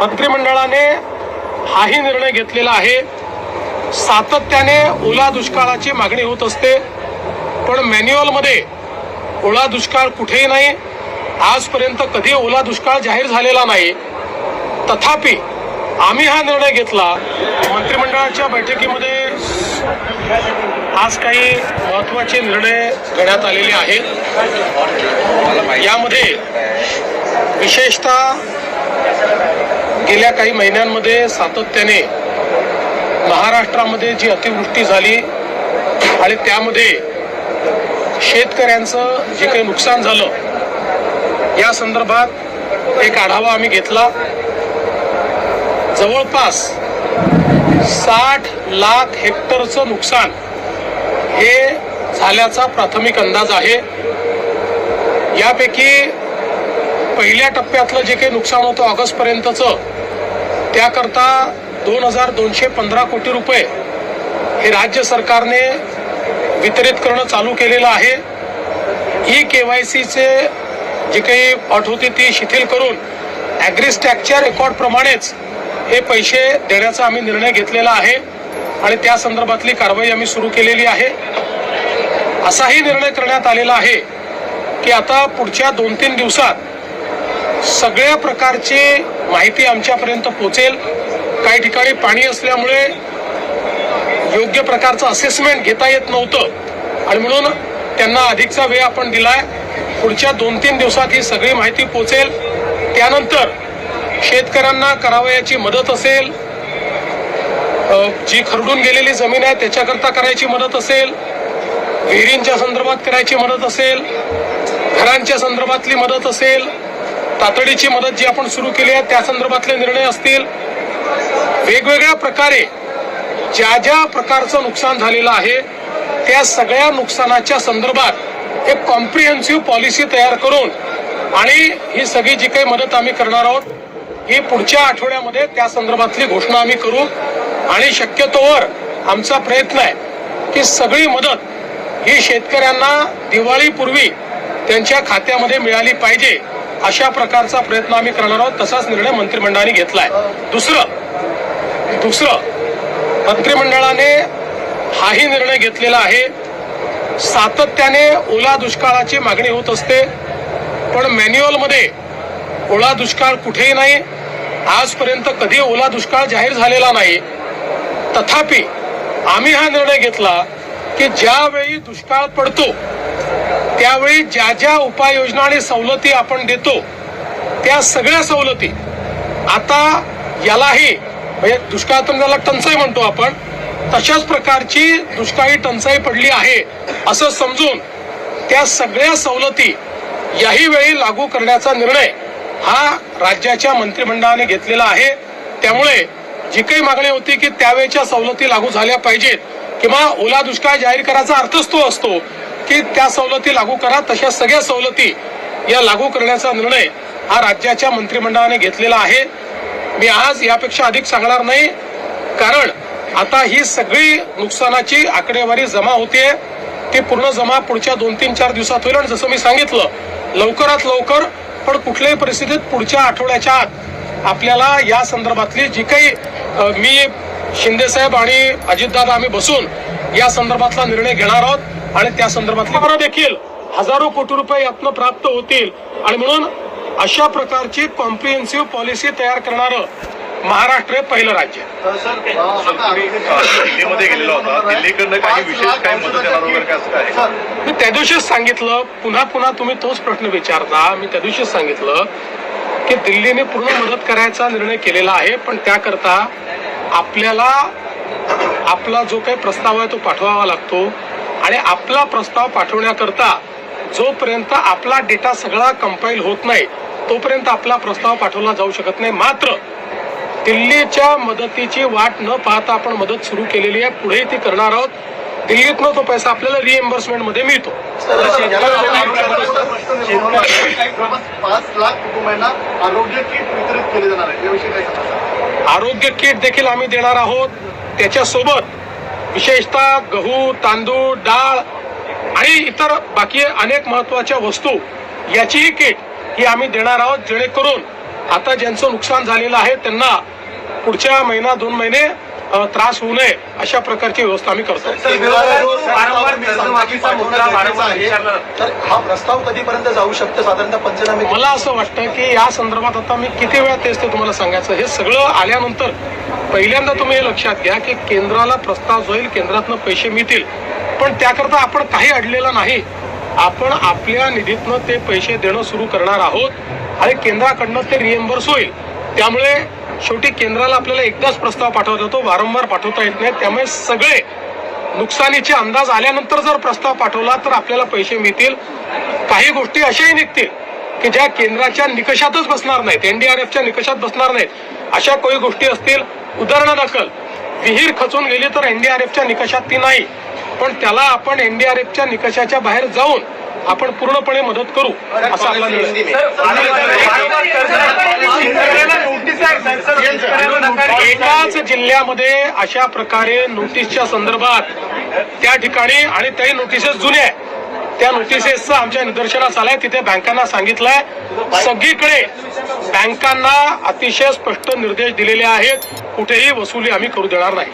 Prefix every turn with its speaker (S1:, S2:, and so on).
S1: मंत्रिमंडळाने हाही निर्णय घेतलेला आहे. सातत्याने ओला दुष्काळाची मागणी होत असते. पण मॅन्युअलमध्ये ओला दुष्काळ कुठेही नाही. आजपर्यंत कधी ओला दुष्काळ जाहीर झालेला नाही. तथापि आम्ही हा निर्णय घेतला. मंत्रिमंडळाच्या बैठकीमध्ये आज काही महत्त्वाचे निर्णय घेण्यात आलेले आहेत. यामध्ये विशेषतः गेल्या काही महिन्यांमध्ये सातत्याने महाराष्ट्रामध्ये जी अतिवृष्टी झाली आणि त्यामध्ये शेतकऱ्यांचं जे काही नुकसान झालं या संदर्भात एक आढावा आम्ही घेतला. जवळपास साठ लाख हेक्टरचं नुकसान हे झाल्याचा प्राथमिक अंदाज आहे. यापैकी पहिल्या टप्प्यातलं जे काही नुकसान होतं ऑगस्टपर्यंतचं त्याकरता दोन हजार दोनशे पंधरा कोटी रुपये हे राज्य सरकारने वितरित करणं चालू केलेलं आहे. ई के वाय सीचे जी काही अट होती ती शिथिल करून ॲग्रिस्टॅकच्या रेकॉर्डप्रमाणेच हे पैसे देण्याचा आम्ही निर्णय घेतलेला आहे आणि त्या संदर्भातली कारवाई आम्ही सुरू केलेली आहे. असाही निर्णय करण्यात आलेला आहे की आता पुढच्या दोन तीन दिवसात सगळ्या प्रकारची माहिती आमच्यापर्यंत पोचेल काही ठिकाणी पाणी असल्यामुळे योग्य प्रकारचं असेसमेंट घेता येत नव्हतं. आणि म्हणून त्यांना अधिकचा वेळ आपण दिलाय. पुढच्या दोन तीन दिवसात ही सगळी माहिती पोचेल त्यानंतर शेतकऱ्यांना करावयाची मदत असेल. जी खरडून गेलेली जमीन आहे त्याच्याकरता करायची मदत असेल. विहिरींच्या संदर्भात करायची मदत असेल. घरांच्या संदर्भातली मदत असेल. तातडीची मदत जी आपण सुरू केली आहे त्या संदर्भातले निर्णय असतील. वेगवेगळ्या प्रकारे ज्या ज्या प्रकारचं नुकसान झालेलं आहे त्या सगळ्या नुकसानाच्या संदर्भात एक कॉम्प्रिहेन्सिव्ह पॉलिसी तयार करून आणि ही सगळी जी काही मदत आम्ही करणार आहोत ही पुढच्या आठवड्यामध्ये त्या संदर्भातली घोषणा आम्ही करू. आणि शक्यतोवर आमचा प्रयत्न आहे की सगळी मदत ही शेतकऱ्यांना दिवाळीपूर्वी त्यांच्या खात्यामध्ये मिळाली पाहिजे. अशा प्रकारचा प्रयत्न आम्ही करणार आहोत. तसाच निर्णय मंत्रिमंडळाने घेतलाय. दुसरं दुसरं मंत्रिमंडळाने हाही निर्णय घेतलेला आहे. सातत्याने ओला दुष्काळाची मागणी होत असते. पण मॅन्युअलमध्ये ओला दुष्काळ कुठेही नाही. आजपर्यंत कधी ओला दुष्काळ जाहीर झालेला नाही. तथापि आम्ही हा निर्णय घेतला की ज्यावेळी दुष्काळ पडतो त्यावेळी ज्या ज्या उपाययोजना आणि सवलती आपण देतो त्या सगळ्या सवलती आता यालाही म्हणजे दुष्काळातून त्याला टंचाई म्हणतो आपण तशाच प्रकारची दुष्काळी टंचाई पडली आहे असं समजून त्या सगळ्या सवलती याही वेळी लागू करण्याचा निर्णय हा राज्याच्या मंत्रिमंडळाने घेतलेला आहे. त्यामुळे जी काही मागणी होती की त्यावेळेच्या सवलती लागू झाल्या पाहिजेत किंवा ओला दुष्काळ जाहीर करायचा अर्थच तो असतो की त्या सवलती लागू करा. तशा सगळ्या सवलती या लागू करण्याचा निर्णय हा राज्याच्या मंत्रिमंडळाने घेतलेला आहे. मी आज यापेक्षा अधिक सांगणार नाही. कारण आता ही सगळी नुकसानाची आकडेवारी जमा होते ती पूर्ण जमा पुढच्या दोन तीन चार दिवसात होईल. आणि जसं मी सांगितलं लवकरात लवकर पण कुठल्याही परिस्थितीत पुढच्या आठवड्याच्या आत आपल्याला या संदर्भातली जी काही मी शिंदेसाहेब आणि अजितदादा आम्ही बसून या संदर्भातला निर्णय घेणार आहोत. आणि त्या संदर्भातली देखील हजारो कोटी रुपये यातनं प्राप्त होतील. आणि म्हणून अशा प्रकारची कॉम्प्रिहेन्सिव्ह पॉलिसी तयार करणारं महाराष्ट्र हे पहिलं राज्य. मी त्या दिवशीच सांगितलं पुन्हा पुन्हा तुम्ही तोच प्रश्न विचारता. मी त्या दिवशीच सांगितलं की दिल्लीने पूर्ण मदत करायचा निर्णय केलेला आहे पण त्याकरता आपल्याला आपला जो काही प्रस्ताव आहे तो पाठवावा लागतो. आणि आपला प्रस्ताव पाठवण्याकरता जोपर्यंत आपला डेटा सगळा कंपाईल होत नाही तोपर्यंत आपला प्रस्ताव पाठवला जाऊ शकत नाही. मात्र दिल्लीच्या मदतीची वाट न पाहता आपण मदत सुरू केलेली आहे. पुढेही ती करणार आहोत. दिल्लीतनं तो पैसा आपल्याला रिएम्बर्समेंटमध्ये मिळतो.
S2: पाच लाख कुटुंबांना आरोग्य किट वितरित केले जाणार आहे. याविषयी काय सांगता
S1: आरोग्य किट देखील आम्ही देणार आहोत. त्याच्यासोबत विशेषतः गहू तांदूळ डाळ आणि इतर बाकी अनेक महत्त्वाच्या वस्तू याचीही किट ही आम्ही देणार आहोत जेणेकरून आता ज्यांचं नुकसान झालेलं आहे त्यांना पुढच्या महिना दोन महिने त्रास होऊ नये अशा प्रकारची व्यवस्था आम्ही करतो.
S3: हा प्रस्ताव कधीपर्यंत जाऊ शकतो? साधारणतः पंचनामे
S1: मला असं वाटतं की या संदर्भात आता मी किती वेळा तेच ते तुम्हाला सांगायचं? हे सगळं आल्यानंतर पहिल्यांदा तुम्ही हे लक्षात घ्या की केंद्राला प्रस्ताव होईल केंद्रातनं पैसे मिळतील. पण त्याकरता आपण काही अडलेलं नाही. आपण आपल्या निधीतनं ते पैसे देणं सुरू करणार आहोत आणि केंद्राकडनं ते रिएम्बर्स होईल. त्यामुळे शेवटी केंद्राला आपल्याला एकदाच प्रस्ताव पाठवता येतो वारंवार पाठवता येत नाही. त्यामुळे सगळे नुकसानीचे अंदाज आल्यानंतर जर प्रस्ताव पाठवला तर आपल्याला पैसे मिळतील. काही गोष्टी अशाही निघतील की ज्या केंद्राच्या निकषातच बसणार नाहीत एनडीआरएफच्या निकषात बसणार नाहीत. अशा काही गोष्टी असतील उदाहरणादाखल विहीर खचून गेली तर एनडीआरएफच्या निकषात ती नाही. पण त्याला आपण एनडीआरएफच्या निकषाच्या बाहेर जाऊन आपण पूर्णपणे मदत करू असा आपला एकाच जिल्ह्यामध्ये अशा प्रकारे नोटीसच्या संदर्भात त्या ठिकाणी आणि त्याही नोटिसेस जुन्या आहे त्या नोटिसेसचं आमच्या निदर्शनास आलंय. तिथे बँकांना सांगितलंय. सगळीकडे बँकांना अतिशय स्पष्ट निर्देश दिलेले आहेत. कुठेही वसुली आम्ही करू देणार नाही.